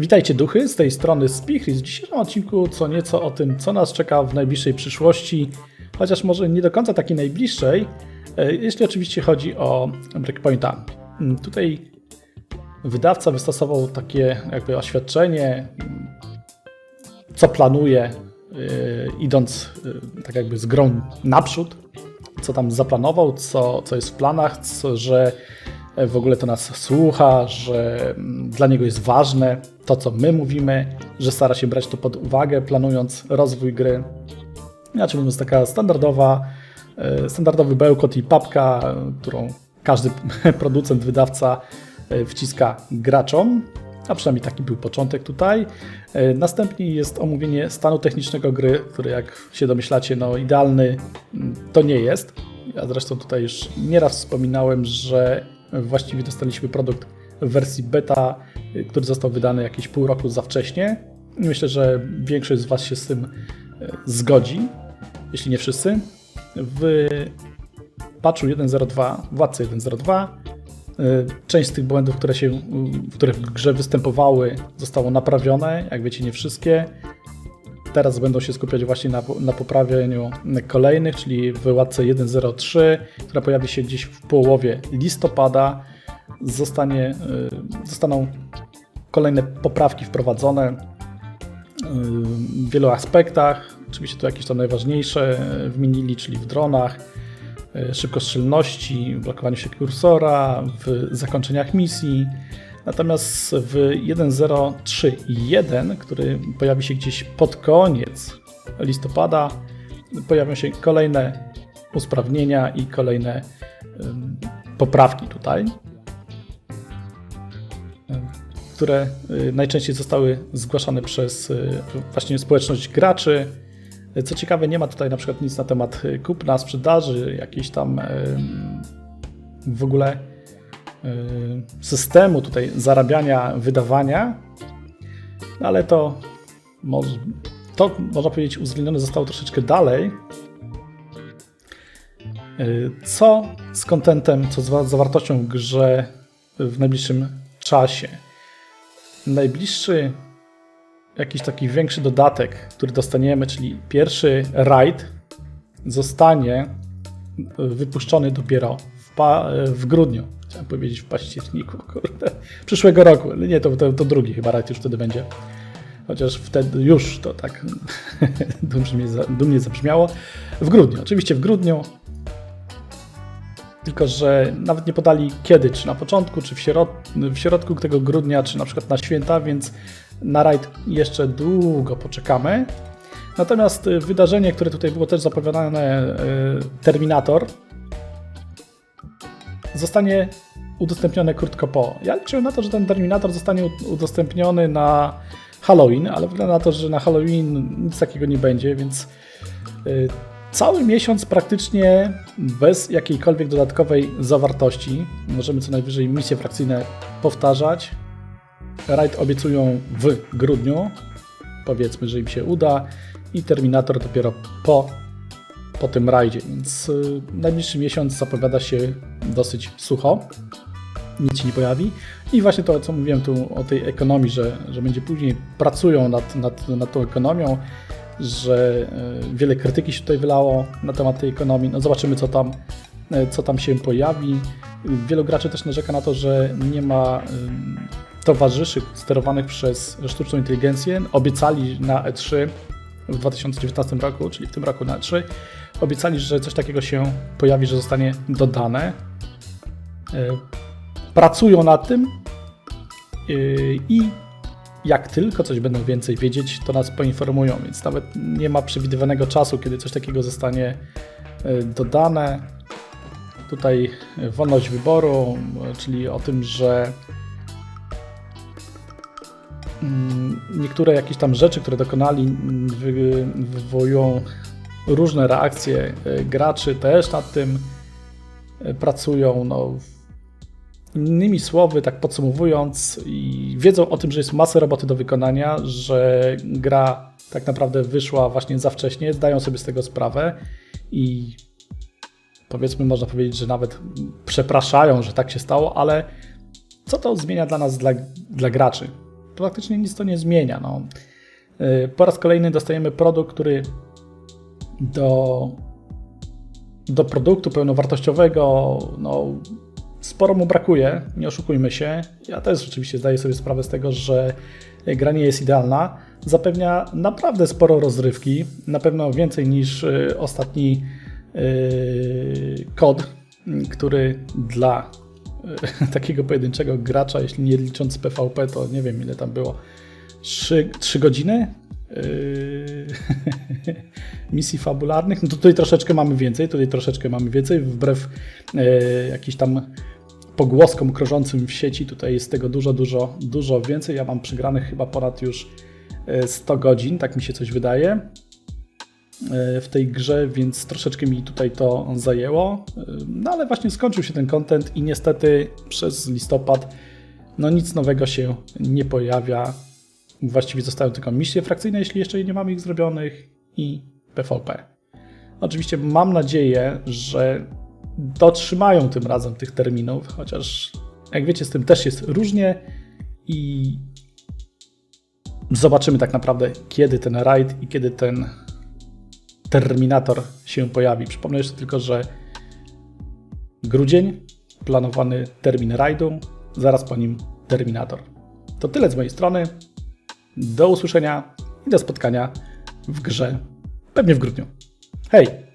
Witajcie duchy, z tej strony Spichris. W dzisiejszym odcinku co nieco o tym, co nas czeka w najbliższej przyszłości, chociaż może nie do końca takiej najbliższej, e, jeśli oczywiście chodzi o Breakpointa. Mm, Tutaj wydawca wystosował takie jakby oświadczenie, mm, co planuje, e, idąc e, tak jakby z grą naprzód, co tam zaplanował, co, co jest w planach, co, że w ogóle to nas słucha, że mm, dla niego jest ważne to, co my mówimy, że stara się brać to pod uwagę, planując rozwój gry. Inaczej mówiąc, taka standardowa, e, standardowy bełkot i papka, e, którą każdy producent, wydawca e, wciska graczom. A przynajmniej taki był początek tutaj. E, Następnie jest omówienie stanu technicznego gry, który jak się domyślacie, no idealny mm, to nie jest. Ja zresztą tutaj już nieraz wspominałem, że właściwie dostaliśmy produkt w wersji beta, który został wydany jakieś pół roku za wcześnie. Myślę, że większość z Was się z tym y, zgodzi, jeśli nie wszyscy. W patchu 1.02, władcy 1.02, y, część z tych błędów, które, się, y, które w grze występowały, zostało naprawione. Jak wiecie, nie wszystkie. Teraz będą się skupiać właśnie na, na poprawieniu kolejnych, czyli w łatce 1.03, która pojawi się gdzieś w połowie listopada. Zostanie, y, zostaną kolejne poprawki wprowadzone y, w wielu aspektach. Oczywiście to jakieś to najważniejsze y, wymienili, czyli w dronach, szybkostrzelności, blokowaniu się kursora, w zakończeniach misji. Natomiast w 1.03.1, który pojawi się gdzieś pod koniec listopada, pojawią się kolejne usprawnienia i kolejne poprawki tutaj, które y, najczęściej zostały zgłaszane przez y, właśnie społeczność graczy. Co ciekawe, nie ma tutaj na przykład nic na temat y, kupna, sprzedaży, jakiejś tam w ogóle systemu tutaj zarabiania, wydawania, no ale to, to można powiedzieć uwzględnione zostało troszeczkę dalej. Y, Co z kontentem, co z wa- zawartością w grze w najbliższym czasie? Najbliższy jakiś taki większy dodatek, który dostaniemy, czyli pierwszy raid, zostanie wypuszczony dopiero w, w grudniu. Chciałem powiedzieć w październiku, kurde. Przyszłego roku, nie, to, to, to drugi chyba rajd już wtedy będzie. Chociaż wtedy już to tak dumnie, dumnie zabrzmiało. W grudniu, oczywiście w grudniu. Tylko, że nawet nie podali kiedy, czy na początku, czy w, środ- w środku tego grudnia, czy na przykład na święta, więc na rajd jeszcze długo poczekamy. Natomiast y, wydarzenie, które tutaj było też zapowiadane, y, Terminator, zostanie udostępnione krótko po. Ja liczyłem na to, że ten Terminator zostanie udostępniony na Halloween, ale wygląda na to, że na Halloween nic takiego nie będzie, więc y, cały miesiąc praktycznie bez jakiejkolwiek dodatkowej zawartości. Możemy co najwyżej misje frakcyjne powtarzać. Raid obiecują w grudniu, powiedzmy, że im się uda i Terminator dopiero po, po tym rajdzie, więc y, najbliższy miesiąc zapowiada się dosyć sucho, nic się nie pojawi i właśnie to, co mówiłem tu o tej ekonomii, że, że będzie później pracują nad, nad, nad tą ekonomią, że y, wiele krytyki się tutaj wylało na temat tej ekonomii, no zobaczymy co tam, y, co tam się pojawi. Wielu graczy też narzeka na to, że nie ma towarzyszy sterowanych przez sztuczną inteligencję. Obiecali na E3 w 2019 roku, czyli w tym roku na E3, obiecali, że coś takiego się pojawi, że zostanie dodane. E, Pracują nad tym e, i jak tylko coś będą więcej wiedzieć, to nas poinformują, więc nawet nie ma przewidywanego czasu, kiedy coś takiego zostanie e, dodane. Tutaj wolność wyboru, czyli o tym, że mm, niektóre jakieś tam rzeczy, które dokonali, wy, wywołują różne reakcje e, graczy, też nad tym e, pracują. No, innymi słowy, tak podsumowując, wiedzą o tym, że jest masa roboty do wykonania, że gra tak naprawdę wyszła właśnie za wcześnie, zdają sobie z tego sprawę i powiedzmy, można powiedzieć, że nawet przepraszają, że tak się stało, ale co to zmienia dla nas, dla, dla graczy? praktycznie nic to nie zmienia. No. Y, Po raz kolejny dostajemy produkt, który do, do produktu pełnowartościowego no, sporo mu brakuje, nie oszukujmy się. Ja też rzeczywiście zdaję sobie sprawę z tego, że gra nie jest idealna. Zapewnia naprawdę sporo rozrywki, na pewno więcej niż y, ostatni y, kod, który dla y, takiego pojedynczego gracza, jeśli nie licząc PvP, to nie wiem ile tam było, 3, 3 godziny yy, misji fabularnych. No to tutaj troszeczkę mamy więcej, tutaj troszeczkę mamy więcej, wbrew yy, jakiś tam pogłoskom krążącym w sieci, tutaj jest tego dużo, dużo, dużo więcej. Ja mam przygranych chyba ponad już yy, 100 godzin, tak mi się coś wydaje yy, w tej grze, więc troszeczkę mi tutaj to zajęło. Yy, No ale właśnie skończył się ten content i niestety przez listopad no nic nowego się nie pojawia. Właściwie zostały tylko misje frakcyjne, jeśli jeszcze nie mamy ich zrobionych i PvP. Oczywiście mam nadzieję, że dotrzymają tym razem tych terminów, chociaż jak wiecie, z tym też jest różnie i zobaczymy tak naprawdę, kiedy ten raid i kiedy ten Terminator się pojawi. Przypomnę jeszcze tylko, że grudzień, planowany termin rajdu, zaraz po nim Terminator. To tyle z mojej strony. Do usłyszenia i do spotkania w grze, pewnie w grudniu. Hej!